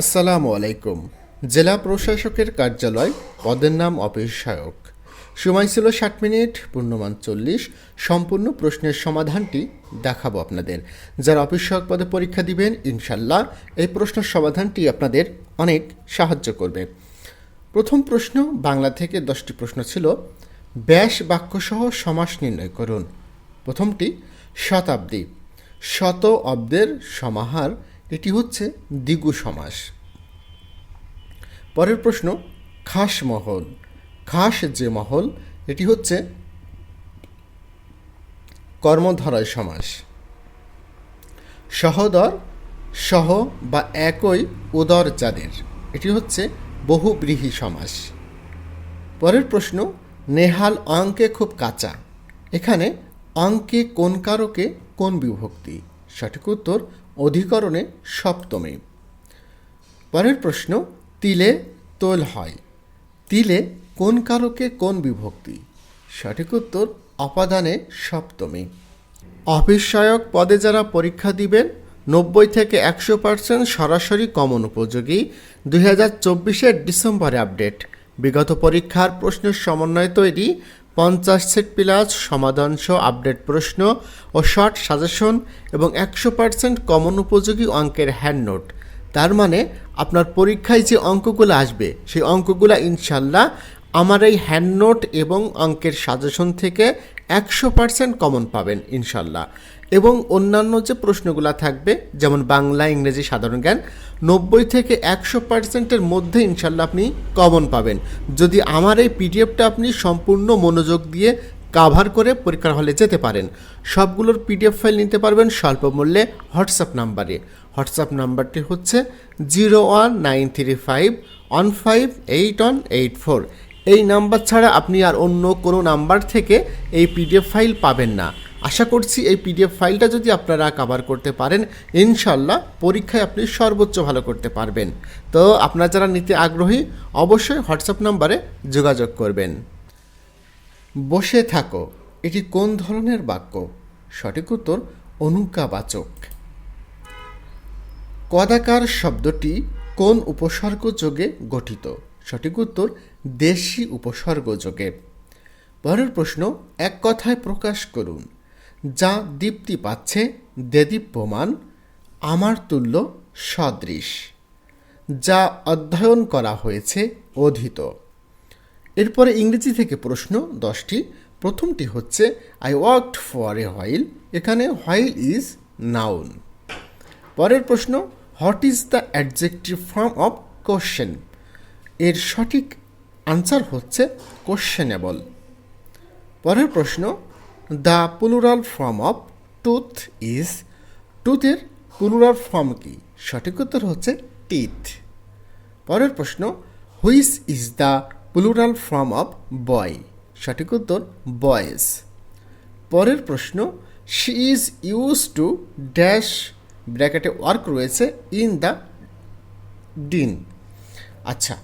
আসসালামু আলাইকুম। জেলা প্রশাসকের কার্যালয়, পদের নাম অফিস সহায়ক সময় ছিল ষাট মিনিট, পূর্ণমান চল্লিশ। সম্পূর্ণ প্রশ্নের সমাধানটি দেখাবো আপনাদের। যারা অফিস সহায়ক পদে পরীক্ষা দিবেন, ইনশাল্লাহ এই প্রশ্নের সমাধানটি আপনাদের অনেক সাহায্য করবে। প্রথম প্রশ্ন, বাংলা থেকে দশটি প্রশ্ন ছিল, ব্যাস বাক্যসহ সমাস নির্ণয় করুন। প্রথমটি, শতাব্দী। শত অব্দের সমাহার এটি হচ্ছে দ্বিগু সমাস। পরের প্রশ্ন, খাস মহল। খাস যে মহল, এটি হচ্ছে কর্মধারয় সমাস। সহদর, সহ বা একই উদর যাদের এটি হচ্ছে বহুব্রীহি সমাস। পরের প্রশ্ন, নেহাল অঙ্কে খুব কাঁচা। এখানে অঙ্কে কোন কারকে, কোন বিভক্তি? সঠিক উত্তর অধিকরণে সপ্তমী। পরের প্রশ্ন, তিলে তোল হয়। তিলে কোন কারকে কোন বিভক্তি? সঠিক উত্তর, অপাদানে সপ্তমী। অফিস সহায়ক পদে যারা পরীক্ষা দিবেন, নব্বই থেকে একশো পার্সেন্ট সরাসরি কমন উপযোগী। দুই হাজার চব্বিশের ডিসেম্বরে আপডেট। বিগত পরীক্ষার প্রশ্নের সমন্বয় তৈরি। পঞ্চাশ সেট প্লাস সমাধানসহ আপডেট প্রশ্ন ও শর্ট সাজেশন এবং একশো পার্সেন্ট কমন উপযোগী অঙ্কের হ্যান্ড নোট তার মানে আপনার পরীক্ষায় যে অঙ্কগুলো আসবে, সেই অঙ্কগুলো ইনশাল্লাহ আমার এই হ্যান্ড নোট এবং অঙ্কের সাজেশন থেকে একশো পার্সেন্ট কমন পাবেন ইনশাল্লাহ। এবং অন্যান্য যে প্রশ্নগুলো থাকবে, যেমন বাংলা, ইংরেজি, সাধারণ জ্ঞান, নব্বই থেকে একশো পার্সেন্টের মধ্যে ইনশাল্লাহ আপনি কমন পাবেন। যদি আমার এই পিডিএফটা আপনি সম্পূর্ণ মনোযোগ দিয়ে কাভার করে পরীক্ষার হলে যেতে পারেন। সবগুলোর পিডিএফ ফাইল নিতে পারবেন স্বল্প মূল্যে হোয়াটসঅ্যাপ নাম্বারে। হোয়াটসঅ্যাপ নাম্বারটি হচ্ছে zero one nine three five one five eight one eight four. এই নাম্বার ছাড়া আপনি আর অন্য কোনো নাম্বার থেকে এই পিডিএফ ফাইল পাবেন না। আশা করছি এই পিডিএফ ফাইলটা যদি আপনারা কাভার করতে পারেন ইনশাল্লাহ পরীক্ষায় আপনি সর্বোচ্চ ভালো করতে পারবেন। তো আপনারা যারা নিতে আগ্রহী, অবশ্যই হোয়াটসঅ্যাপ নাম্বারে যোগাযোগ করবেন। বসে থাকো, এটি কোন ধরনের বাক্য? সঠিক উত্তর, অনুজ্ঞাবাচক। কদাকার শব্দটি কোন উপসর্গ যোগে গঠিত? সঠিক উত্তর, দেশি উপসর্গ যোগে। পরের প্রশ্ন, এক কথায় প্রকাশ করুন। যা দীপ্তি পাচ্ছে দেদীপ্যমান আমার তুল্য সদৃশ। যা অধ্যয়ন করা হয়েছে, অধীত। এরপরে ইংরেজি থেকে প্রশ্ন দশটি। প্রথমটি হচ্ছে I worked for a while এখানে হোয়াইল ইজ নাউন পরের প্রশ্ন what is the adjective form of question এর সঠিক আনসার হচ্ছে কোশ্চেনেবল পরের প্রশ্ন the plural form of tooth is টুথের plural form কি? সঠিক উত্তর হচ্ছে টিথ পরের প্রশ্ন which is the plural form of boy সঠিক উত্তর বয়েজ পরের প্রশ্ন she is use to dash ব্র্যাকেটে ওয়ার্ক রয়েছে ইন দ্য ডিন আচ্ছা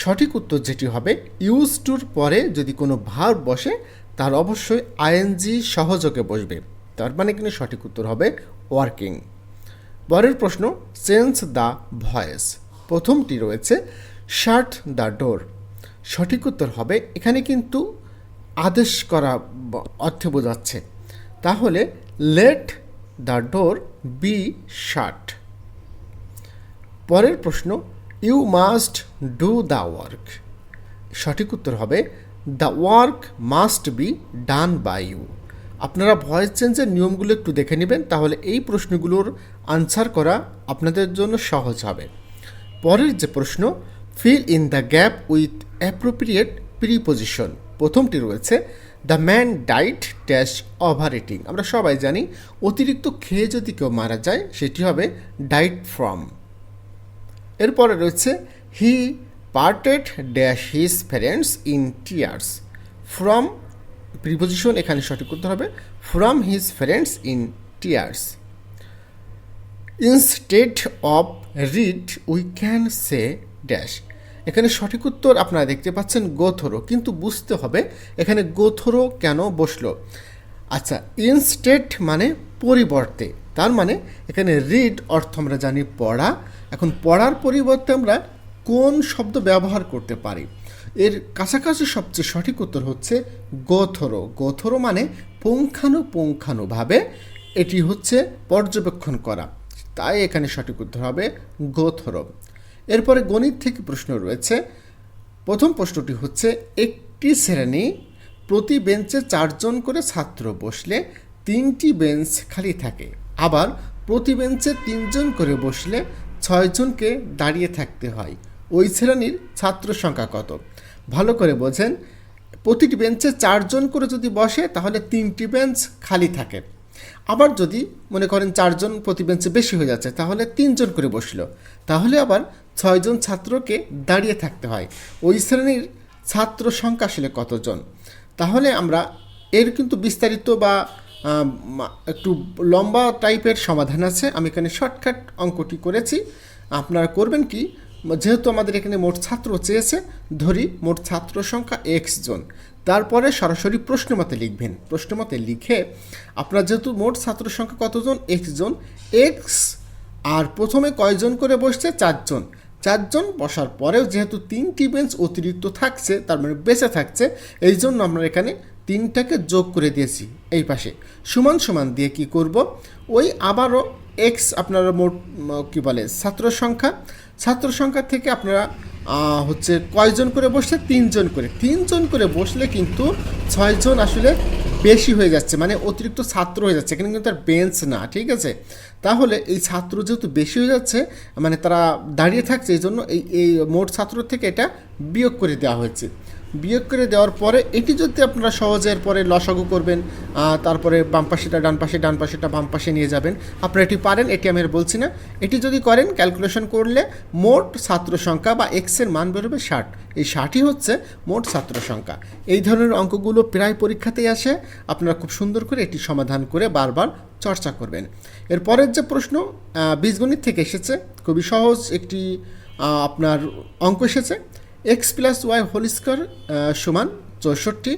সঠিক উত্তর যেটি হবে ইউজ টুর পরে যদি কোনো ভার বসে, তার অবশ্যই আইএনজি সহযোগে বসবে। তার মানে কিন্তু সঠিক উত্তর হবে ওয়ার্কিং পরের প্রশ্ন চেঞ্জ দ্য ভয়েস প্রথমটি রয়েছে শার্ট দ্য ডোর সঠিক উত্তর হবে, এখানে কিন্তু আদেশ করা অর্থে বোঝাচ্ছে। তাহলে let the door be shut পরের প্রশ্ন you must do the work সঠিক উত্তর হবে the work must be done by you আপনারা ভয়েস চেঞ্জের নিয়মগুলো একটু দেখে নেবেন, তাহলে এই প্রশ্নগুলোর আনসার করা আপনাদের জন্য সহজ হবে। পরের যে প্রশ্ন fill in the gap with appropriate preposition প্রথমটি রয়েছে the man died dash over আমরা সবাই জানি, অতিরিক্ত খেয়ে যদি কেউ মারা যায়, সেটি হবে ডাইট ফ্রম এরপরে রয়েছে he parted dash his parents in tears from preposition এখানে সঠিক উত্তর হবে from his parents in tears instead of read we can say dash এখানে সঠিক উত্তর আপনারা দেখতে পাচ্ছেন গোথরো, কিন্তু বুঝতে হবে এখানে গোথরো কেন বসল। আচ্ছা ইনস্টেড মানে পরিবর্তে, তার মানে এখানে রিড অর্থ আমরা জানি পড়া এখন পড়ার পরিবর্তে আমরা কোন শব্দ ব্যবহার করতে পারি? এর কাছাকাছি সবচেয়ে সঠিক উত্তর হচ্ছে গোথরো। গোথরো মানে পুঙ্খানুপুঙ্খানুভাবে এটি হচ্ছে পর্যবেক্ষণ করা। তাই এখানে সঠিক উত্তর হবে গোথরো। এরপরে গণিত থেকে প্রশ্ন রয়েছে, প্রথম প্রশ্নটি হচ্ছে একটি শ্রেণি প্রতি বেঞ্চে চারজন করে ছাত্র বসলে তিনটি বেঞ্চ খালি থাকে। আবার প্রতি বেঞ্চে তিনজন করে বসলে ছয়জনকে দাঁড়িয়ে থাকতে হয়। ওই শ্রেণির ছাত্র সংখ্যা কত? ভালো করে বোঝেন। প্রতিটি বেঞ্চে চারজন করে যদি বসে, তাহলে তিনটি বেঞ্চ খালি থাকে। আবার যদি মনে করেন চারজন প্রতি বেঞ্চে বেশি হয়ে যাচ্ছে, তাহলে তিনজন করে বসল। তাহলে আবার ছয়জন ছাত্রকে দাঁড়িয়ে থাকতে হয়। ওই শ্রেণির ছাত্র সংখ্যা আসলে কতজন? তাহলে আমরা এর কিন্তু বিস্তারিত বা একটু লম্বা টাইপের সমাধান আছে। আমি এখানে শর্টকাট অঙ্কটি করেছি। আপনারা করবেন কি? যেহেতু আমাদের এখানে মোট ছাত্র চেয়েছে, ধরি মোট ছাত্র সংখ্যা এক্স জন। তারপরে সরাসরি প্রশ্নমতে লিখবেন। প্রশ্নমতে লিখে আপনার যেহেতু মোট ছাত্র সংখ্যা কতজন এক্স জন। এক্স আর প্রথমে কয়জন করে বসছে? চারজন। চারজন বসার পরেও যেহেতু তিনটি বেঞ্চ অতিরিক্ত থাকছে, তার মানে বেঁচে থাকছে এই জন্য আমরা এখানে তিনটাকে যোগ করে দিয়েছি এই পাশে। সমান সমান দিয়ে কি করব? ওই আবারও এক্স আপনারা মোট কি বলে, ছাত্র সংখ্যা। ছাত্র সংখ্যা থেকে আপনারা হচ্ছে কয়জন করে বসছে তিনজন করে। তিনজন করে বসলে কিন্তু ছয়জন আসলে বেশি হয়ে যাচ্ছে মানে অতিরিক্ত ছাত্র হয়ে যাচ্ছে। এখানে কিন্তু তার বেঞ্চ না, ঠিক আছে? তাহলে এই ছাত্র যেহেতু বেশি হয়ে যাচ্ছে মানে তারা দাঁড়িয়ে থাকছে, এই জন্য এই এই মোট ছাত্র থেকে এটা বিয়োগ করে দেওয়া হয়েছে। বিয়োগ করে দেওয়ার পরে এটি যদি আপনারা সহজে এরপরে লসাগু করবেন তারপরে বাম পাশেটা ডান পাশে, ডান পাশেটা বাম পাশে নিয়ে যাবেন। আপনারা এটি পারেন এটি আমি বলছি না। এটি যদি করেন ক্যালকুলেশন করলে মোট ছাত্র সংখ্যা বা এক্সের মান বেরোবে ষাট। এই ষাটই হচ্ছে মোট ছাত্র সংখ্যা। এই ধরনের অঙ্কগুলো প্রায় পরীক্ষাতেই আসে। আপনারা খুব সুন্দর করে এটি সমাধান করে বারবার চর্চা করবেন। এরপরের যে প্রশ্ন বীজগণিত থেকে এসেছে। খুবই সহজ একটি আপনার অঙ্ক এসেছে। X plus Y whole square সমান চৌষট্টি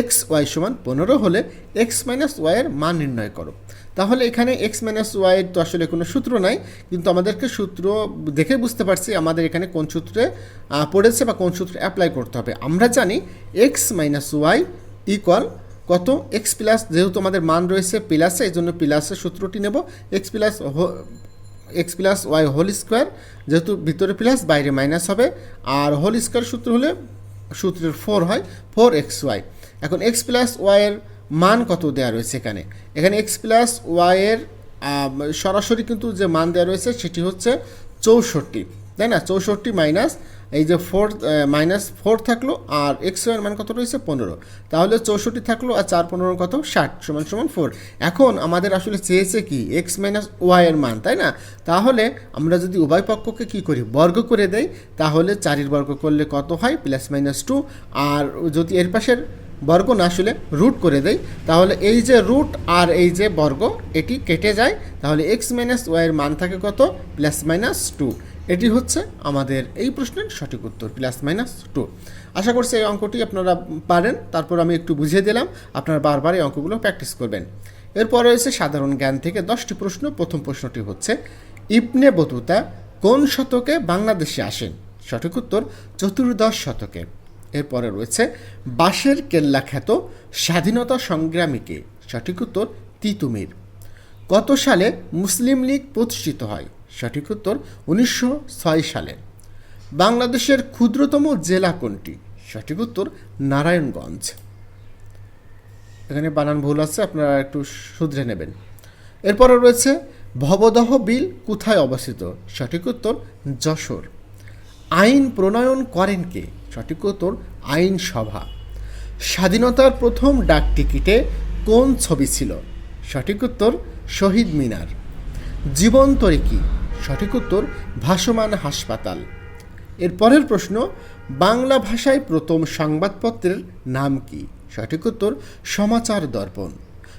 এক্স ওয়াই সমান পনেরো হলে এক্স মাইনাস ওয়াইয়ের মান নির্ণয় করো। তাহলে এখানে এক্স মাইনাস ওয়াইয়ের তো আসলে কোনো সূত্র নাই, কিন্তু আমাদেরকে সূত্র দেখে বুঝতে পারছি আমাদের এখানে কোন সূত্রে পড়েছে বা কোন সূত্রে অ্যাপ্লাই করতে হবে। আমরা জানি এক্স মাইনাস ওয়াই ইকুয়াল কত? এক্স প্লাস যেহেতু আমাদের মান রয়েছে প্লাসে এই জন্য প্লাসের সূত্রটি নেব। X plus X plus Y whole square যেহেতু ভিতরে প্লাস বাইরে মাইনাস হবে। আর হোল স্কোয়ার সূত্র হলে সূত্রের ফোর হয় ফোর এক্স ওয়াই এখন এক্স প্লাস ওয়াইয়ের মান কত দেওয়া রয়েছে এখানে? এখানে এক্স প্লাস ওয়াইয়ের সরাসরি কিন্তু যে মান দেওয়া রয়েছে, সেটি হচ্ছে চৌষট্টি। তাই না? চৌষট্টি মাইনাস এই যে ফোর মাইনাস ফোর থাকল আর এক্স ওয়ের মান কত রয়েছে? পনেরো। তাহলে চৌষট্টি থাকল আর চার পনেরো কত? ষাট সমান সমান ফোর এখন আমাদের আসলে চেয়েছে কি? এক্স মাইনাস ওয়াইয়ের মান, তাই না? তাহলে আমরা যদি উভয় পক্ষকে কি করি? বর্গ করে দেই, তাহলে চারির বর্গ করলে কত হয়? প্লাস মাইনাস টু আর যদি এর পাশের বর্গ না আসলে রুট করে দেই, তাহলে এই যে রুট আর এই যে বর্গ, এটি কেটে যায়, তাহলে এক্স মাইনাস ওয়াইয়ের মান থাকে কত? প্লাস মাইনাস টু এটি হচ্ছে আমাদের এই প্রশ্নের সঠিক উত্তর প্লাস মাইনাস টু আশা করছি এই অঙ্কটি আপনারা পারেন, তারপর আমি একটু বুঝিয়ে দিলাম, আপনারা বারবার এই অঙ্কগুলো প্র্যাকটিস করবেন। এরপর রয়েছে সাধারণ জ্ঞান থেকে দশটি প্রশ্ন, প্রথম প্রশ্নটি হচ্ছে, ইবনে বতুতা কোন শতকে বাংলাদেশে আসেন? সঠিক উত্তর, চতুর্দশ শতকে। এরপরে রয়েছে, বাঁশের কেল্লা খ্যাত স্বাধীনতা সংগ্রামীকে, সঠিক উত্তর তিতুমির। কত সালে মুসলিম লীগ প্রতিষ্ঠিত হয়? সঠিক উত্তর উনিশশো ছয় সালে। বাংলাদেশের ক্ষুদ্রতম জেলা কোনটি? সঠিক উত্তর নারায়ণগঞ্জ। এখানে বানান ভুল আছে, আপনারা একটু শুধরে নেবেন। এরপরে রয়েছে, ভবদহ বিল কোথায় অবস্থিত? সঠিক উত্তর যশোর। আইন প্রণয়ন করেন কে? সঠিক উত্তর আইনসভা। স্বাধীনতার প্রথম ডাক টিকিটে কোন ছবি ছিল? সঠিক উত্তর শহীদ মিনার। জীবন্তরে কি সঠিক উত্তর ভাসমান হাসপাতাল। এর পরের প্রশ্ন, বাংলা ভাষায় প্রথম সংবাদপত্রের নাম কি? সঠিক উত্তর সমাচার দর্পণ।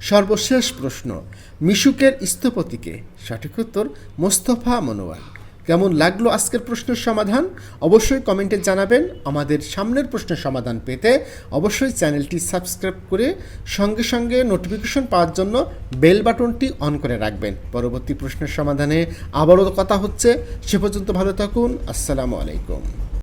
সর্বশেষ প্রশ্ন, মিশুকের স্থপতিকে। সঠিক উত্তর মোস্তফা মনোয়ার। কেমন লাগল আজকের প্রশ্নের সমাধান? অবশ্যই কমেন্টে জানাবেন। আমাদের সামনের প্রশ্নের সমাধান পেতে অবশ্যই চ্যানেলটি সাবস্ক্রাইব করে সঙ্গে সঙ্গে নোটিফিকেশন পাওয়ার জন্য বেল বাটনটি অন করে রাখবেন। পরবর্তী প্রশ্নের সমাধানে আবারও কথা হচ্ছে। সে পর্যন্ত ভালো থাকুন। আসসালামু আলাইকুম।